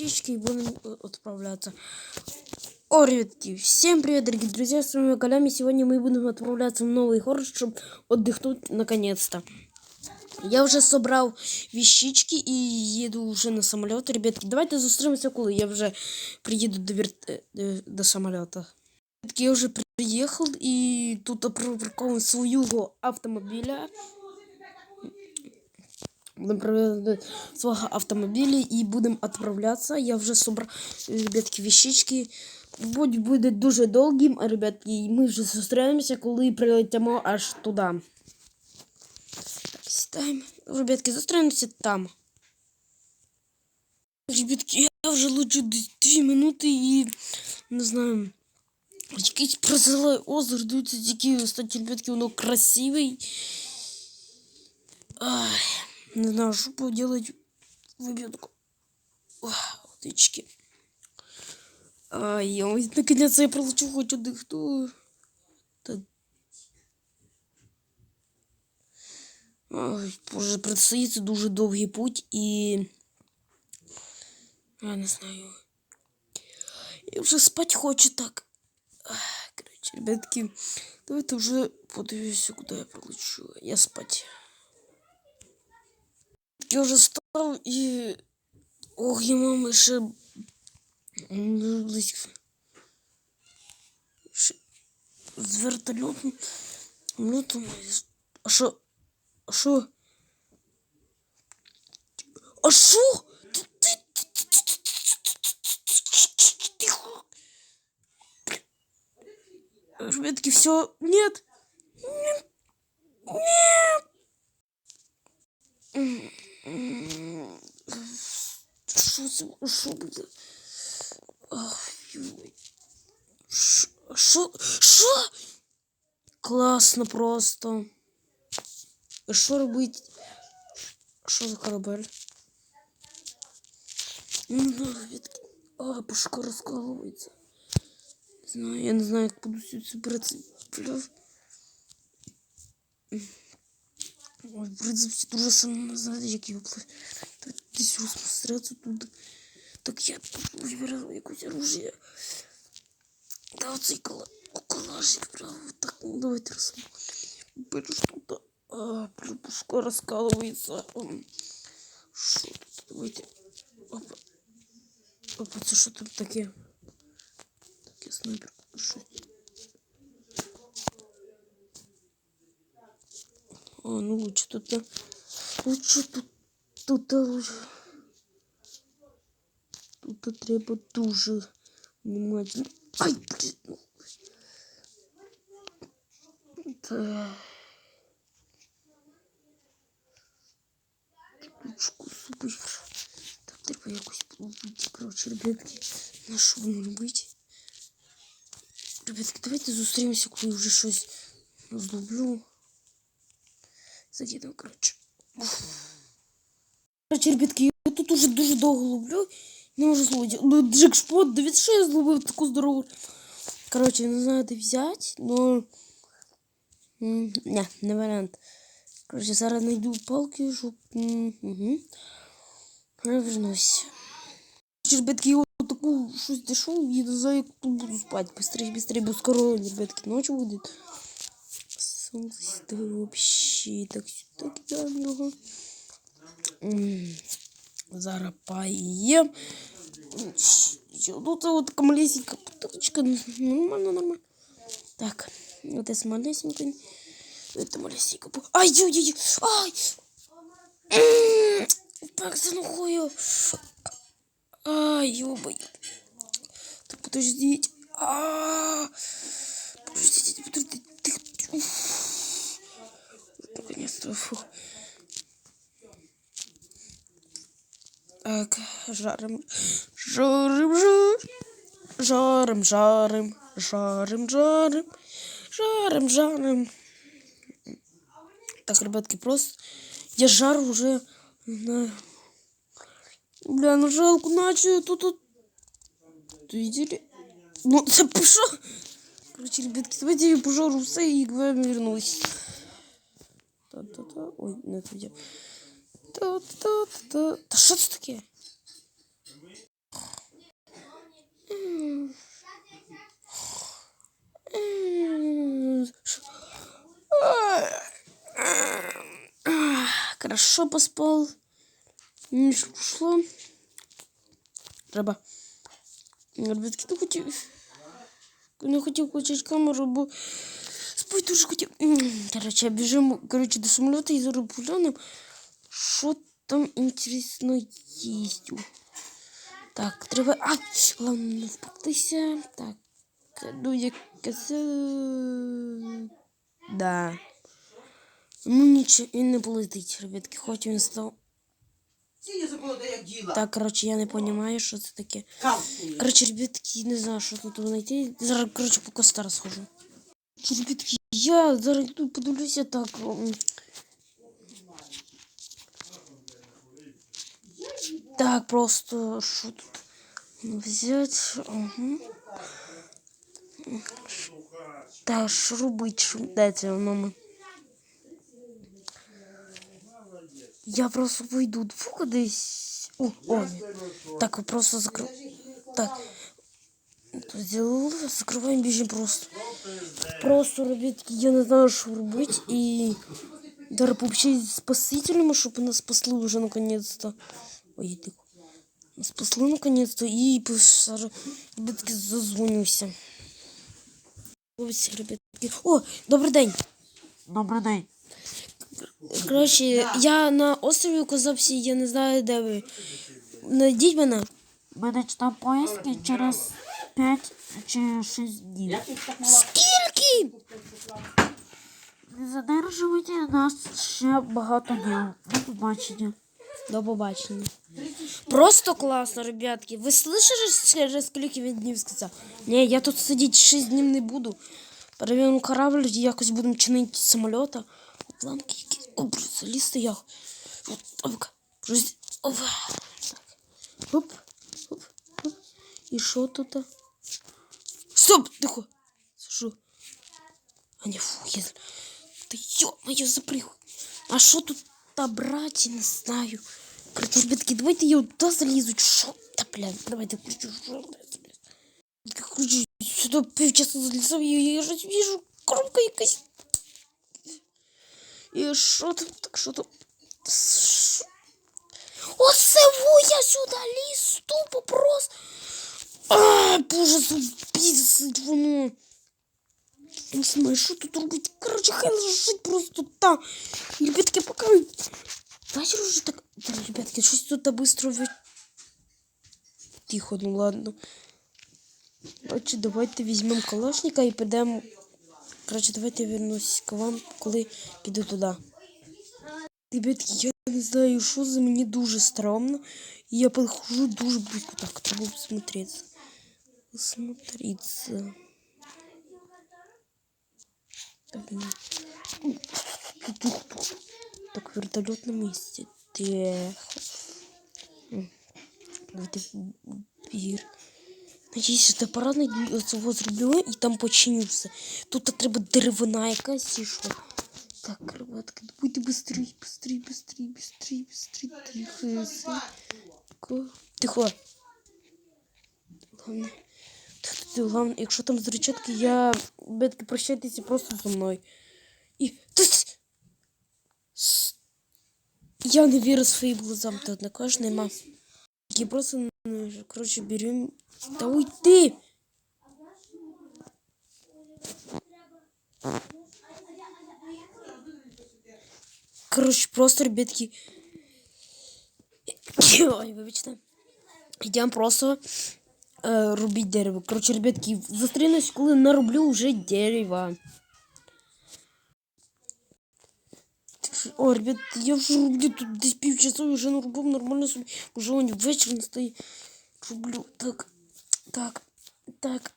вещички и будем э, отправляться. О, ребятки, всем привет, дорогие друзья, с вами Колями. Сегодня мы будем отправляться в новый город, чтобы отдохнуть наконец-то. Я вже собрав вещички і їду вже на самоліт. Ребятки, давайте зустрінемося, коли я вже приїду до, вер... е, е, до самоліта. Ребятки, я вже приїхав і тут припарковую свого автомобіля. Будем проверять свого автомобиля и будем отправляться. Я вже собрав, ребятки, вещички. Будь буде дуже довгим, а ребятки, ми вже зустрінемося, коли прилетимо аж туди. Так, сідаємо. Ребятки, зустрінемося там. Ребятки, я вже лечу десь 2 минути і не знаю. Якийсь прозиле озеро, дивіться, тільки, кстати, ребятки, воно красивий. Ай. Не знаю, что поделать в обедку. Водички. Ай, я наконец я получу хоть отдохну. Так. Ой, боже, предстоїть дуже довгий путь і. Я не знаю. Я вже спать хочу так. Короче, ребятки, давайте вже подивимося, куди я полечу. Я спать. Я вже став і... Ох, я мама ще... Ще... З вертольотом... Ну, то... А що? А що? А що? Ребятки, все. Нет. Нет. Нет. Що це? Що буде? Що? Що? Класно просто. Що робити? Що за корабель? Ну, а, пушка розкалується. Не знаю, я не знаю, як буду сюди брати. Ой, принципі, дуже сильно знаєте, як його десь розпосередиться тут. Так я вибирав якусь оружие. Да, оцей кола... колажик, правда. Так, ну давайте рассмотрим. Беру что-то. А, пушка раскалывается. Что тут? Давайте. Опа. Опа, це що тут таке? Таке снайпер. Що? А, ну лучше тут. Лучше тут. Тут лучше. Тут треба дуже внимательно. Ай, блин. Так. Ручку супер. Так, треба якось вийти. Коротше, ребятки, на що воно робити? Ребятки, давайте зустрінемося, коли вже щось злоблю. Задіду, коротше. Коротше, ребятки, я тут уже дуже довго ловлю. Не можу зловити. Ну, джекшпот, дивіться, що я зловив таку здорову. Коротше, не знаю, де взяти, но... Не, не варіант. Коротше, зараз знайду палки, щоб... Угу. Вернусь. Ребятки, я вот таку щось дійшов, і не знаю, як тут буду спати. Быстрее, быстрее, бо скоро, ребятки, ночь буде. Солнце сюда вообще так сюда кидаем його. Зараз поем. Ну, это вот такая малесенькая бутылочка. Нормально, нормально. Так, вот это малесенькая. Это малесенькая. Ай-ой-ой! Ай! Так, за нахуй. Ай, ёбай. Так, подождите. А, подождите, подождите. Наконец-то. Так, жарим. Жарим, жарим. Жарим, жарим. Жарим, жарим. Жарим, жарим. Так, ребятки, просто я жар уже на... Бля, ну жалко, наче тут тут. Видели? Ну, це пішов. Короче, ребятки, давайте я пожару все и к вам вернусь. Та-та-та. Ой, на не туди. Та-та-та. Та що це таке? Хорошо поспал. Не ушло. Треба. Ребятки, ну хотів. Не ну хотів включити камеру, бо... спать дуже хотів. Короче, біжимо короче, до самоліта і зараз поглянемо, що там інтересно їсть. Так, треба. А, головне не впектися. Так. Ну, як казав. Да. Ну нічого, він не полетить, ребятки, хоч він став. Так, короче, я не розумію, що це таке. Короче, ребятки, не знаю, що тут знайти. Зараз, короче, по костар схожу. Ребятки, я зараз тут подивлюся так. Так, просто що тут взять. Угу. Так. Де це воно? Я просто вийду двох кудись. О, о. Так, просто закрив. Так. Сделал, закрываем бежим просто. Просто, ребятки, я не знаю, что робить. И даже пообщаться с спасителями, чтобы нас спасли уже наконец-то. Ой. Нас Спасли наконец-то. И, пос- ребятки, зазвонюся. Ось, ребятки. О, добрий день. Добрий день. Коротше, я на острові оказався, я не знаю, де ви. Найдіть мене. Мене там поїздки через 5 чи 6 днів. Скільки? Не задержуйте нас ще багато днів. До побачення. До побачення. Просто класно, ребятки. Ви слышали, через скільки він днів сказав? Ні, я тут сидіти 6 днів не буду. Перевіримо корабль, якось будемо чинити самоліта. Планки якісь. О, заліз стояв. Опа. Роз- Опа. Так. Оп. Оп. Оп. І що тут? Стоп! Тихо. Це Що? А не фу, я... Та ё-моё, запрыг. А що тут та брати, не знаю. Короче, ребятки, давайте я туда залезу. Шо? Да, блин, давайте включу. Шо? Короче, сюда півчаса залізав, і я вже вижу, коробка якась. І що там, так що там? Ш- Оце во я сюди ліз, тупо просто. А, боже, забісить воно. Не знаю, що тут робити. Короче, хай лежить просто там. Ребятки, пока... Давайте уже так... Да, ребятки, щось тут быстро... ви- Тихо, ну ладно. Короче, давайте візьмемо калашника і підемо... Короче, давайте я вернусь к вам, коли піду туди. Ребятки, я не знаю, що за мені дуже странно. І я підходжу дуже близько. Так, треба посмотреться. Посмотреться. Так, ні. Так, вертолет на месте. Тихо. М. Давайте в бір. Надіюсь, що парадний цього зроблю і там починю все. Тут треба деревина якась і що. Так, ребятки, давайте быстрей, быстрей, быстрей, быстрей, быстрей. Тихо, тихо. Тихо. Главне. Тихо, Главне, якщо там зречатки, я... Бетки, прощайтеся просто зі мною. І... Тут... С- Я не вірю своїм глазам, то однако ж нема. Я просто, ну, короче, берем... Да уйди! Короче, просто, ребятки... Ой, вибачте. Йдемо просто Е, рубити дерево. Короче, ребятки, зустрінусь, коли нароблю вже дерево. О, ребят, я вже роблю тут десь півчаса, вже нарубав нормально собі. Уже он вечір настає. Роблю. Так, так, так.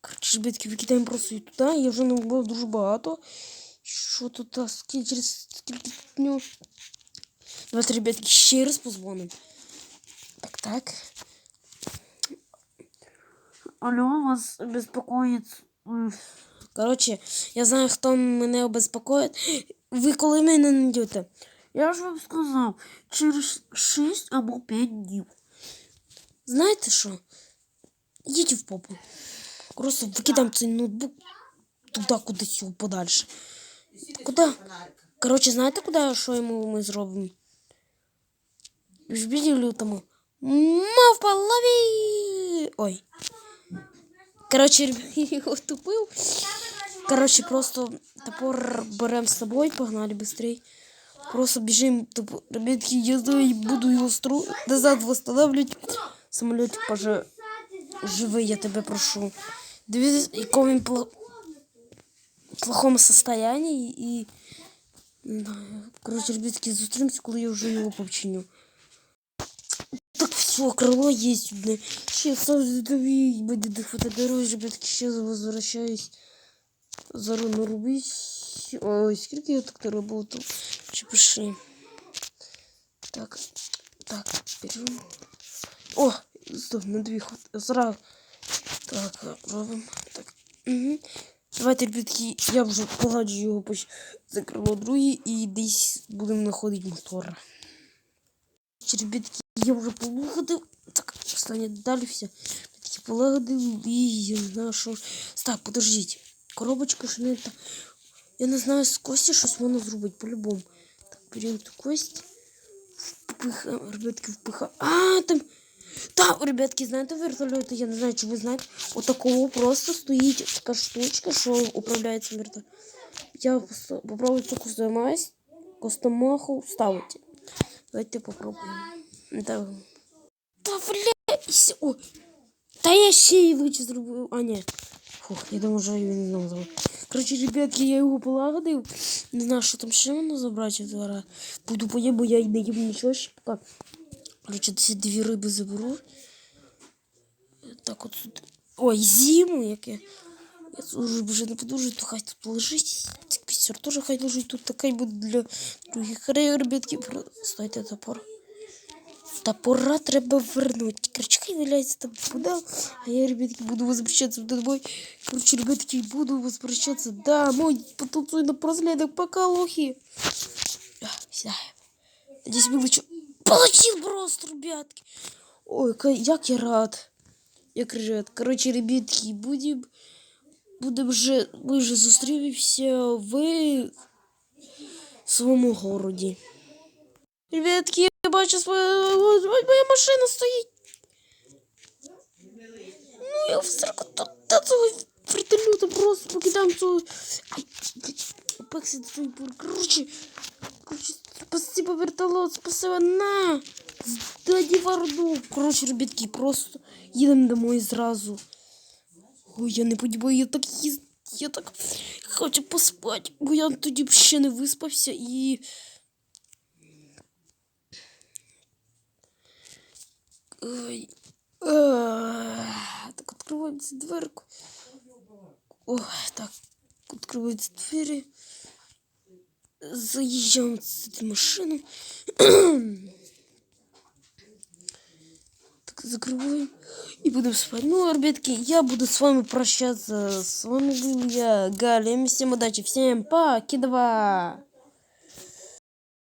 Короче, ребятки, викидаємо просто і туди. Я вже нарубав дуже багато. Що тут, а, скільки, через скільки днів? Давайте, ребятки, ще раз позвонимо. Так, так. Алло, вас беспокоїть. м, Коротше, я знаю, хто мене обезпокоїть. Ви коли мене знайдете? Я ж вам сказав, через 6 або 5 днів. Знаєте що? Їдь в попу. Просто викидаємо цей ноутбук туди кудись його подальше. Куди? Коротше, знаєте, куди що йому ми зробимо? В біді лютому. Мавпа, лови! Ой. Коротше, я його втупив. Коротше, просто топор берем з собою, погнали быстрей. Просто бежим, тупо, ребятки, я знаю, буду его стру... назад восстанавливать. Самолетик, поже, живий, я тебе прошу. Дивіться, в якому він пла- плохому состоянии і... Не знаю. Короче, ребятки, зустрінемося, коли я вже його починю. Все, крыло есть, блин. Сейчас дави, будет дофотографировать, ребятки, сейчас возвращаюсь. Зару нарубить. Ой, сколько я так-то работал. Чепиши. Так, так, берем. О, стоп, на дві хват. Зразу. Так, робимо. Так. Угу. Давайте, ребятки, я вже поладжу його поч... за крило друге і десь будемо знаходити мотора. Ребятки, я вже полагодив. Так, останнє далі все. Такі полагодив і я не знаю, що. Так, подождіть. Коробочка ж не та. Я не знаю, з кості щось можна зробити по-любому. Так, беремо ту кость. Впихаємо, ребятки, впихаємо. А, там. Та, ребятки, знаєте, вертольоти, я не знаю, чи ви знаєте, у такого просто стоїть така штучка, що управляється вертолет. Я пос- попробую цю костомась, костомаху ставити. Давайте попробуємо. Да. Та блядь, о, та я ще й лучше зробив. А, ні. Фух, я думаю, що він знову забрав. Коротше, ребятки, я його полагодив. Не знаю, що там ще можна забрати в двора. Буду поїм, бо я й не їм нічого ще поки. Коротше, ці дві риби заберу. Так от тут. Ой, зиму яке. Я тут вже вже не подужу, то хай тут лежить. Пісюр теж хай лежить. Тут така й буде для других ребятки. Про- Стойте топор. Топора треба вернуть. Короче, хай валяется там куда. А я, ребятки, буду возвращаться домой. Короче, ребятки, буду возвращаться домой. Потанцую на проследок, пока лохи. А, Сюда. Надеюсь, вылечу. Получил просто, ребятки. Ой, ка- як я рад. Як рад. Короче, ребятки, будем... Будем вже... Ми вже зустрінемося в своєму городі. Ребятки, я бачу свою... Моя машина стоїть. Ну, я в сраку та цього вертольота просто покидам цього... Ай, твої пор. Короче, короче, спасибо, вертолет, спасибо, на! Здаді варду. Короче, ребятки, просто їдемо домой зразу. Ой, я не подібаю, я так їз... Я так хочу поспати, бо я тоді б ще не виспався і... Ой. Ах, Так, открывается дверку. Ой, так, открываются двери. Заезжаем с этой машины. закрываем. И будем спать. Ну, ребятки, я буду с вами прощаться. С вами был я, Галя. Всем удачи, всем покедова.